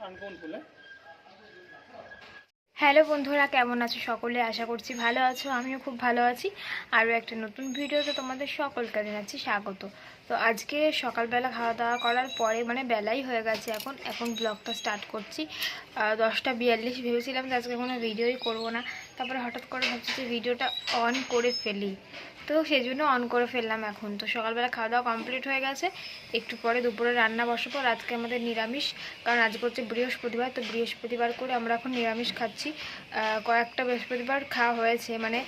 হ্যাঁ? হ্যালো বন্ধুরা, কেমন আছো সকলে আশা করছি ভালো আছো, আমিও খুব ভালো আছি আরও একটা নতুন ভিডিওতে তোমাদের সকলকে জানাচ্ছি স্বাগত তো আজকে সকালবেলা খাওয়া দাওয়া করার পরে মানে বেলাই হয়ে গেছে এখন। এখন ব্লগটা স্টার্ট করছি। দশটা বিয়াল্লিশ ভেবেছিলাম যে আজকে কোনো ভিডিওই করব না। তারপরে হঠাৎ করে ভাবছি যে ভিডিওটা অন করে ফেলি। তো সেই জন্য অন করে ফেললাম এখন। তো সকালবেলা খাওয়া দাওয়া কমপ্লিট হয়ে গেছে। একটু পরে দুপুরে রান্না বসাবো। আর আজকে আমাদের নিরামিষ। কারণ আজকে হচ্ছে বৃহস্পতিবার। তো বৃহস্পতিবার করে আমরা এখন নিরামিষ খাচ্ছি। কয়েকটা বৃহস্পতিবার খাওয়া হয়েছে। মানে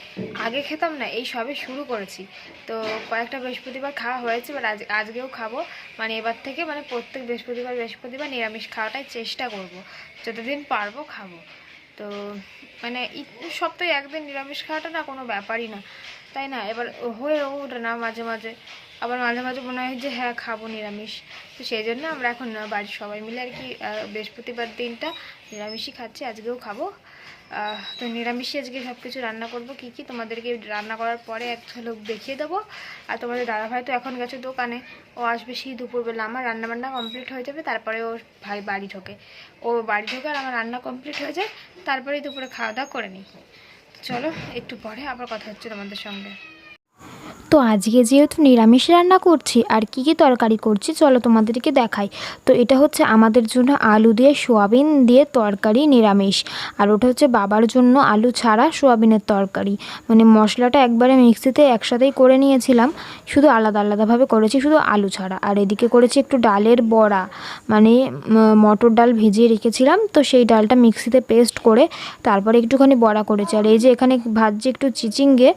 আগে খেতাম না, এই সবে শুরু করেছি। তো কয়েকটা বৃহস্পতিবার খাওয়া হয়েছে। এবার আজ, আজকেও খাব। মানে এবার থেকে মানে প্রত্যেক বৃহস্পতিবার বৃহস্পতিবার নিরামিষ খাওয়াটাই চেষ্টা করব। যতদিন পারব খাব। তো মানে সপ্তাহে একদিন নিরামিষ খাওয়াটা না কোনো ব্যাপারই না। তাই না? এবার হয়ে ওঠে না মাঝে মাঝে। আবার মাঝে মাঝে মনে হয় যে হ্যাঁ খাব নিরামিষ। তো সেই জন্য আমরা এখন বাড়ির সবাই মিলে আর কি বৃহস্পতিবার দিনটা নিরামিষই খাচ্ছি, আজকেও খাব। তো নিরামিষে আজকে সব কিছু রান্না করব। কি কি? তোমাদেরকে রান্না করার পরে এক ঝলক দেখিয়ে দেবো। আর তোমাদের দাদা ভাই তো এখন গেছে দোকানে। ও আসবে সেই দুপুরবেলা। আমার রান্নাবান্না কমপ্লিট হয়ে যাবে, তারপরে ওর ভাই বাড়ি ঢোকে। ও বাড়ি ঢোকে আর আমার রান্না কমপ্লিট হয়ে যায়। তারপরেই দুপুরে খাওয়া দাওয়া করে নিই। চলো, একটু পরে আবার কথা হচ্ছে তোমাদের সঙ্গে। তো আজকে যেহেতু নিরামিষ রান্না করছি, আর কি কি তরকারি করছি, চলো তোমাদেরকে দেখাই। তো এটা হচ্ছে আমাদের জন্য আলু দিয়ে সোয়াবিন দিয়ে তরকারি নিরামিষ। আর ওটা হচ্ছে বাবার জন্য আলু ছাড়া সোয়াবিনের তরকারি। মানে মশলাটা একবারে মিক্সিতে একসাথেই করে নিয়েছিলাম। শুধু আলাদা আলাদাভাবে করেছি, শুধু আলু ছাড়া। আর এদিকে করেছি একটু ডালের বড়া। মানে মটর ডাল ভিজিয়ে রেখেছিলাম, তো সেই ডালটা মিক্সিতে পেস্ট করে তারপরে একটুখানি বড়া করেছি। আর এই যে এখানে ভাজছি একটু চিচিঙ্গে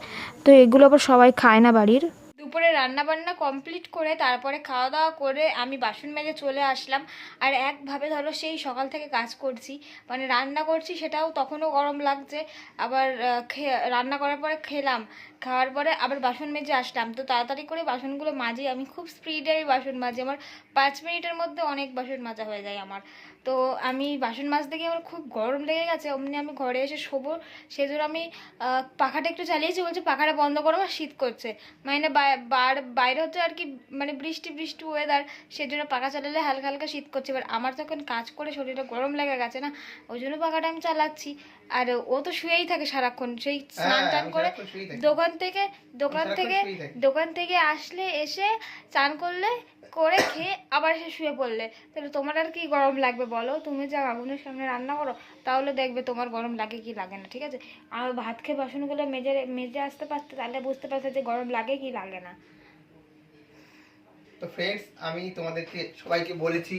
তো এগুলো আবার সবাই খায় না বাড়ির। দুপুরে রান্না বান্না কমপ্লিট করে তারপরে খাওয়া দাওয়া করে আমি বাসন মেজে চলে আসলাম। আর একভাবে ধরো সেই সকাল থেকে কাজ করছি মানে রান্না করছি সেটাও তখনও গরম লাগছে। আবার রান্না করার পরে খেলাম, খাওয়ার পরে আবার বাসন মেজে আসলাম। তো তাড়াতাড়ি করে বাসনগুলো মাজি, আমি খুব স্পিডে বাসন মাজি। আমার পাঁচ মিনিটের মধ্যে অনেক বাসন মাজা হয়ে যায় আমার। তো আমি বাসন মাজতে গিয়ে আমার খুব গরম লেগে গেছে। অমনি আমি ঘরে এসে শোবো। সেজন্য আমি পাখাটা একটু চালিয়েছি। বলছে পাখাটা বন্ধ করো আমার শীত করছে। মানে বাইরে হচ্ছে আর কি মানে বৃষ্টি বৃষ্টি ওয়েদার সেজন্য পাখা চালালে হালকা হালকা শীত করছে। এবার আমার তখন কাজ করে শরীরে গরম লেগে গেছে না ওই জন্য পাখাটা আমি চালাচ্ছি। আর ও তো শুয়েই থাকে সারাক্ষণ। সেই স্নান হ্যাঁ, টান করে। দোকান থেকে দোকান থেকে। দোকান থেকে আসলে এসে চান করলে করে খেয়ে আবার এসে শুয়ে পড়লে। তাহলে তোমার আর কি গরম লাগবে বলো? তুমি যা আগুনের সামনে রান্না করো তাহলে দেখবে তোমার গরম লাগে কি লাগে না ঠিক আছে? আর ভাত খেয়ে বাসনগুলো মেজে মেজে আসতে পারতে তাহলে বুঝতে পারতে যে গরম লাগে কি লাগে না। তো ফ্রেন্ডস আমি তোমাদেরকে সবাইকে বলেছি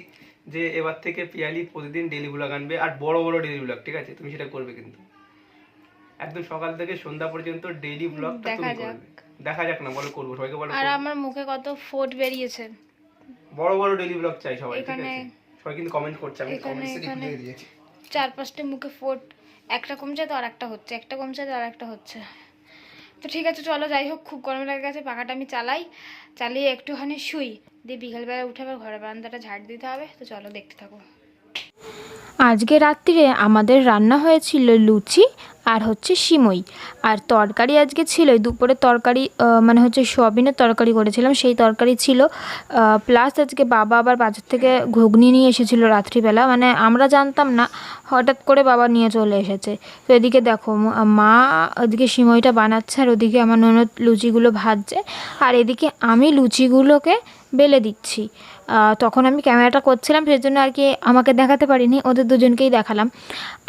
যে এবার থেকে পিয়ালি প্রতিদিন ডেলি ব্লগ আনবে আর বড় বড় ডেলি ব্লগ ঠিক আছে? তুমি সেটা করবে কিন্তু। একদম সকাল থেকে সন্ধ্যা পর্যন্ত ডেইলি ব্লগটা দেখা তুমি যাক। করবে। দেখা যাক না বলো করব সবাইকে বলো আর আমার মুখে কত ফোট বেরিয়েছে। বড় বড় ডেলি ব্লগ চাই সবাই ঠিক আছে? সবাই কিন্তু কমেন্ট করছে আমি এখানে- কমেন্ট সেকশনে লিখে দিয়েছি। চার পাঁচটা মুখে ফোট একটা কমছে তো আর একটা হচ্ছে একটা কমছে তো আর একটা হচ্ছে। তো ঠিক আছে চলো যাই হোক খুব গরম লাগে গেছে পাখাটা আমি চালাই চালিয়ে একটুখানি শুই। দিয়ে বিকালবেলা উঠে আবার ঘরে বারান্দাটা ঝাড় দিতে হবে তো চলো দেখতে থাকো। আজকে রাত্রিরে আমাদের রান্না হয়েছিল লুচি আর হচ্ছে সিমই। আর তরকারি আজকে ছিল দুপুরে তরকারি মানে হচ্ছে সোয়াবিনের তরকারি করেছিলাম, সেই তরকারি ছিল। প্লাস আজকে বাবা আবার বাজার থেকে ঘুগনি নিয়ে এসেছিল রাত্রিবেলা মানে আমরা জানতাম না, হঠাৎ করে বাবা নিয়ে চলে এসেছে। তো এদিকে দেখো, মা ওদিকে সিমইটা বানাচ্ছে আর ওদিকে আমার ননদ লুচিগুলো ভাজছে। আর এদিকে আমি লুচিগুলোকে বেলে দিচ্ছি। তখন আমি ক্যামেরাটা করছিলাম সেই জন্য আর কি আমাকে দেখাতে পারিনি, ওদের দুজনকেই দেখালাম।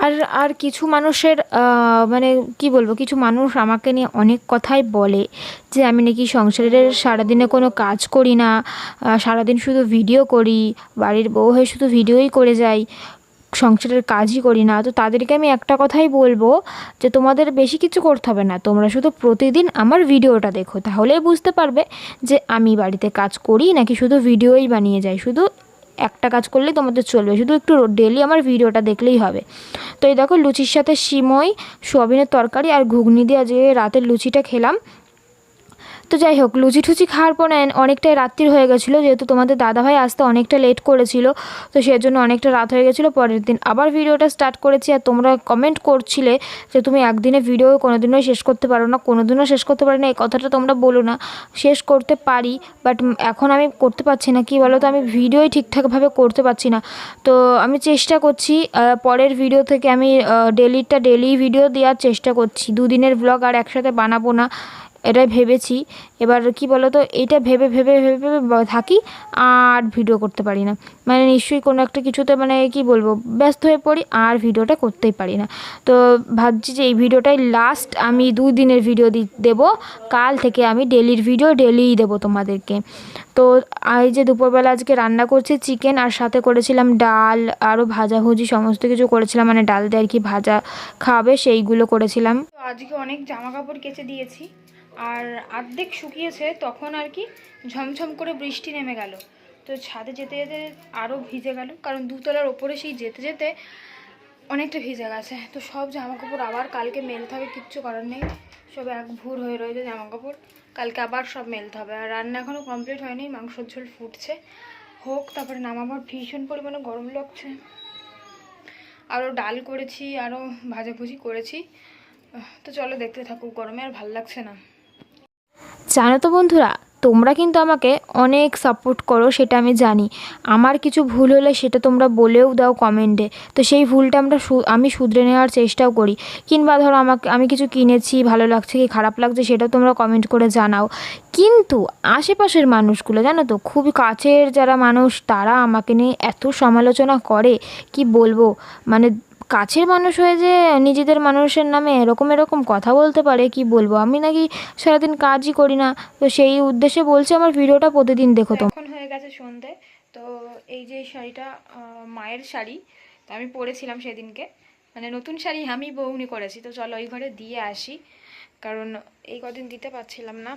আর আর কিছু মানুষের মানে কি বলব, কিছু মানুষ আমাকে নিয়ে অনেক কথাই বলে যে আমি নাকি সংসারের সারাদিনে কোনো কাজ করি না সারাদিন শুধু ভিডিও করি, বাড়ির বউ হয়ে শুধু ভিডিওই করে যাই। সংসারের কাজই করি না, তো তাদেরকে আমি একটা কথাই বলব যে তোমাদের বেশি কিছু করতে হবে না, তোমরা শুধু প্রতিদিন আমার ভিডিওটা দেখো, তাহলেই বুঝতে পারবে যে আমি বাড়িতে কাজ করি নাকি শুধু ভিডিওই বানিয়ে যাই, শুধু একটা কাজ করলেই তোমাদের চলবে, শুধু একটু ডেলি আমার ভিডিওটা দেখলেই হবে। তো এই দেখো লুচির সাথে সিমই, সোয়াবিনের তরকারি আর ঘুগনি দিয়ে যে রাতের লুচিটা খেলাম তো যাই হোক লুচি টুচি খাওয়ার পর অনেকটাই রাত্রির হয়ে গেছিল। যেহেতু তোমাদের দাদাভাই আসতে অনেকটা লেট করেছিল, তো সেই জন্য অনেকটা রাত হয়ে গেছিল। পরের দিন আবার ভিডিওটা স্টার্ট করেছি আর তোমরা কমেন্ট করছিলে যে তুমি একদিনে ভিডিও কোনোদিনও শেষ করতে পারো না, কোনোদিনও শেষ করতে পারি না, এই কথাটা তোমরা বলো না। শেষ করতে পারি বাট এখন আমি করতে পারছি না, কি বলো তো আমি ভিডিওই ঠিকঠাকভাবে করতে পারছি না। তো আমি চেষ্টা করছি পরের ভিডিও থেকে আমি ডেলিটা ডেলি ভিডিও দেওয়ার চেষ্টা করছি। দুদিনের ব্লগ আর একসাথে বানাবো না। এটাই ভেবেছি। এবার কি বলো তো এইটা ভেবে ভেবে ভেবে ভেবে থাকি, আর ভিডিও করতে পারি না। মানে নিশ্চয়ই কোনো একটা কিছুতে মানে কি বলব, ব্যস্ত হয়ে পড়ি, আর ভিডিওটা করতেই পারি না। তো ভাবছি যে এই ভিডিওটাই লাস্ট আমি দুই দিনের ভিডিও দেবো। কাল থেকে আমি ডেলির ভিডিও ডেলিই দেবো তোমাদেরকে। তো এই যে দুপুরবেলা আজকে রান্না করছি চিকেন আর সাথে করেছিলাম ডাল আরও ভাজাভুজি, সমস্ত কিছু করেছিলাম। মানে ডাল দিয়ে আর কি ভাজা খাবে, সেইগুলো করেছিলাম। আজকে অনেক জামা কাপড় কেচে দিয়েছি। আর অর্ধেক শুকিয়েছে, তখন আর কি ঝমঝম করে বৃষ্টি নেমে গেল। তো ছাদে যেতে যেতে আরও ভিজে গেল, কারণ দুতলার ওপরে সেই যেতে যেতে অনেকটা ভিজে গেছে। তো সব জামা কাপড় আবার কালকে মেলতে হবে, কিচ্ছু করার নেই। সব এক ভুর হয়ে রয়েছে জামা কাপড় কালকে আবার সব মেলতে হবে। আর রান্না এখনও কমপ্লিট হয়নি, মাংসর ঝোল ফুটছে। হোক, তারপরে নামাবার ভীষণ পরিমাণে গরম লাগছে। আরও ডাল করেছি আরও ভাজাভুজি করেছি। তো চলো দেখতে থাকুক গরমে, আর ভালো লাগছে না। জানো তো বন্ধুরা, তোমরা কিন্তু আমাকে অনেক সাপোর্ট করো, সেটা আমি জানি। আমার কিছু ভুল হলে সেটা তোমরা বলেও দাও কমেন্টে তো সেই ভুলটা আমরা আমি শুধরে নেওয়ার চেষ্টাও করি। কিংবা ধরো আমাকে, আমি কিছু কিনেছি, ভালো লাগছে কি, খারাপ লাগছে, সেটাও তোমরা কমেন্ট করে জানাও। কিন্তু আশেপাশের মানুষগুলো, জানো তো, খুব কাছের যারা মানুষ, তারা আমাকে নিয়ে এত সমালোচনা করে, কি বলব? মানে কাছের মানুষ হয়ে যে নিজেদের মানুষের নামে এরকম এরকম কথা বলতে পারে, কি বলব? আমি নাকি সারাদিন কাজই করি না। তো সেই উদ্দেশ্যে বলছি আমার ভিডিওটা প্রতিদিন দেখো তো এখন হয়ে গেছে সন্ধে। তো এই যে শাড়িটা মায়ের শাড়ি, তো আমি পরেছিলাম সেদিনকে। মানে নতুন শাড়ি আমি বৌনি করেছি। তো চলো ওই ঘরে দিয়ে আসি। কারণ এই কদিন দিতে পারছিলাম না।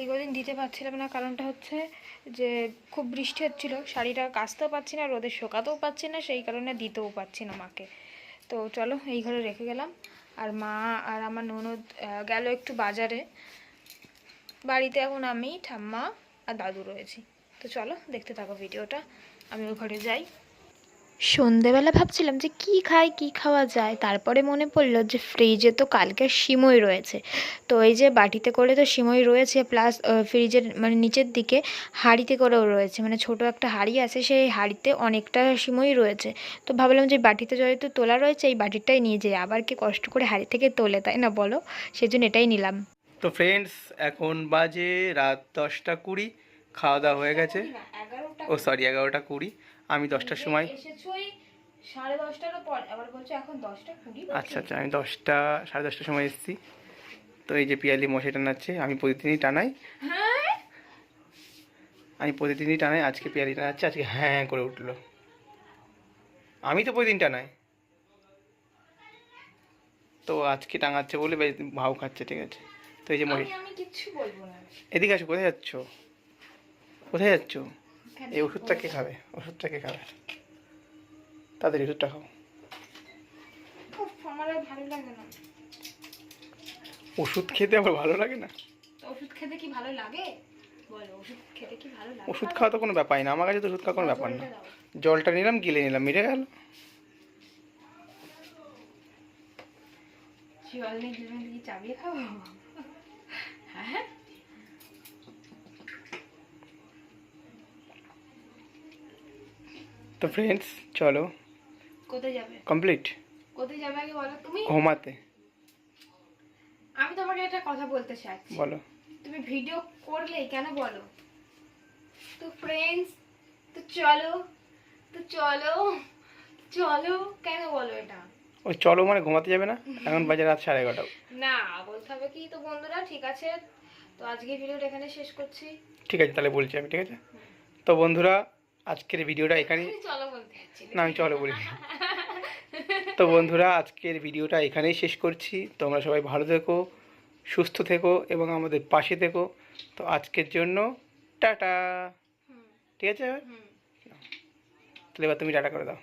এই কদিন দিতে পারছিলাম না। কারণটা হচ্ছে যে খুব বৃষ্টি হচ্ছিল, শাড়িটা কাচতেও পাচ্ছি না, রোদে শোকাতেও পাচ্ছি না, সেই কারণে দিতেও পারছি না মাকে। তো চলো, এই ঘরে রেখে গেলাম। আর মা আর আমার ননদ গেল একটু বাজারে। বাড়িতে এখন আমি, ঠাম্মা আর দাদু রয়েছি। তো চলো, দেখতে থাকো ভিডিওটা। আমি ওই ঘরে যাই। সন্ধেবেলা ভাবছিলাম যে কি খাই কি খাওয়া যায়। তারপরে মনে পড়ল যে ফ্রিজে তো কালকে সিমই রয়েছে। তো এই যে বাটিতে করে তো সিমই রয়েছে প্লাস ফ্রিজের মানে নিচের দিকে হাঁড়িতে করেও রয়েছে। মানে ছোট একটা হাঁড়ি আছে সেই হাঁড়িতে অনেকটা সিমই রয়েছে। তো ভাবলাম যে বাটিতে যেহেতু তোলা রয়েছে এই বাটিটাই নিয়ে যাই। আবার কি কষ্ট করে হাঁড়ি থেকে তোলে তাই না বলো? সেজন্য এটাই নিলাম। তো ফ্রেন্ডস এখন বাজে রাত দশটা কুড়ি খাওয়া দাওয়া হয়ে গেছে। ও সরি এগারোটা কুড়ি। আমি দশটার সময় এসেছই সাড়ে দশটারও পর আবার বলছো এখন দশটা কুড়ি আচ্ছা আচ্ছা আমি দশটা সাড়ে দশটার সময় এসেছি। তো এই যে পিয়ালি মশাই টানাচ্ছে আমি প্রতিদিনই টানাই। হ্যাঁ? আমি প্রতিদিনই টানাই আজকে পিয়ালি টানাচ্ছে আজকে হ্যাঁ করে উঠল। আমি তো প্রতিদিন টানাই। তো আজকে টাঙাচ্ছে বলে ভাও খাচ্ছে ঠিক আছে। তো এই যে না। এদিকে আসো কোথায় যাচ্ছ? কোথায় যাচ্ছ? এই ওষুধটা কে খাবে? ওষুধটা কে খাবে? তাদের ওষুধটা খাও। আমার ভালো লাগে না। ওষুধ খেতে আবার ভালো লাগে না? ওষুধ খেতে কি ভালো লাগে? ওষুধ খাওয়া তো কোনো ব্যাপারই না। আমার কাছে তো ওষুধ খাওয়া কোনো ব্যাপার না। জলটা নিলাম গিলে নিলাম মিটে গেল। জল তুমি চাবিয়ে খাব? হ্যাঁ? তো ফ্রেন্ডস চলো। কোথায় যাবে? কমপ্লিট কোথায় যাবে আগে বলো তুমি? ঘুমাতে। আমি তোমাকে একটা কথা বলতে চাইছি বলো। তুমি ভিডিও করলে কেন বলো? তো ফ্রেন্ডস তো চলো তো চলো চলো কেন বলো এটা? ওই চলো মানে ঘুমাতে যাবে না? এখন বাজে রাত সাড়ে এগারোটা। না বলতে হবে কি তো বন্ধুরা ঠিক আছে? তো আজকে ভিডিওটা এখানে শেষ করছি। ঠিক আছে তাহলে বলছি আমি ঠিক আছে? তো বন্ধুরা আজকের ভিডিওটা যাচ্ছি। না আমি চলো বলি। তো বন্ধুরা আজকের ভিডিওটা এখানেই শেষ করছি। তোমরা সবাই ভালো থেকো সুস্থ থেকো এবং আমাদের পাশে থেকো। তো আজকের জন্য টাটা। ঠিক আছে তাহলে এবার তুমি টাটা করে দাও।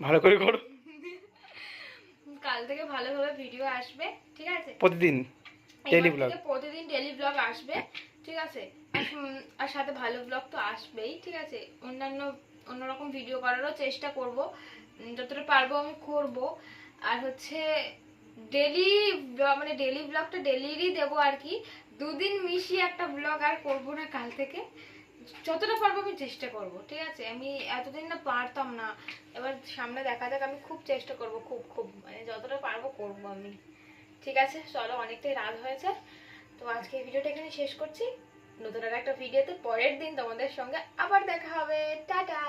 ভালো করে করো। কাল থেকে ভালোভাবে ভিডিও আসবে ঠিক আছে? প্রতিদিন। থেকে প্রতিদিন ডেলি ব্লগ আসবে ঠিক আছে? আর সাথে ভালো ব্লগ তো আসবেই, ঠিক আছে? অন্যান্য, অন্যরকম ভিডিও করারও চেষ্টা করব। যতটা পারব আমি করব। আর হচ্ছে ডেলি মানে ডেলি ব্লগটা ডেলিরই দেবো আর কি। দুদিন মিশিয়ে একটা ব্লগ আর করব না কাল থেকে। যতটা পারব আমি চেষ্টা করব, ঠিক আছে? আমি এতদিন না পারতাম না। এবার সামনে দেখা যাক, আমি খুব চেষ্টা করব, খুব খুব। মানে যতটা পারব করব আমি। ঠিক আছে? চলো, অনেকটাই রাত হয়েছে। তো আজকে এই ভিডিওটা এখানে শেষ করছি। নতুন আর একটা ভিডিওতে পরের দিন তোমাদের সঙ্গে আবার দেখা হবে। টাটা!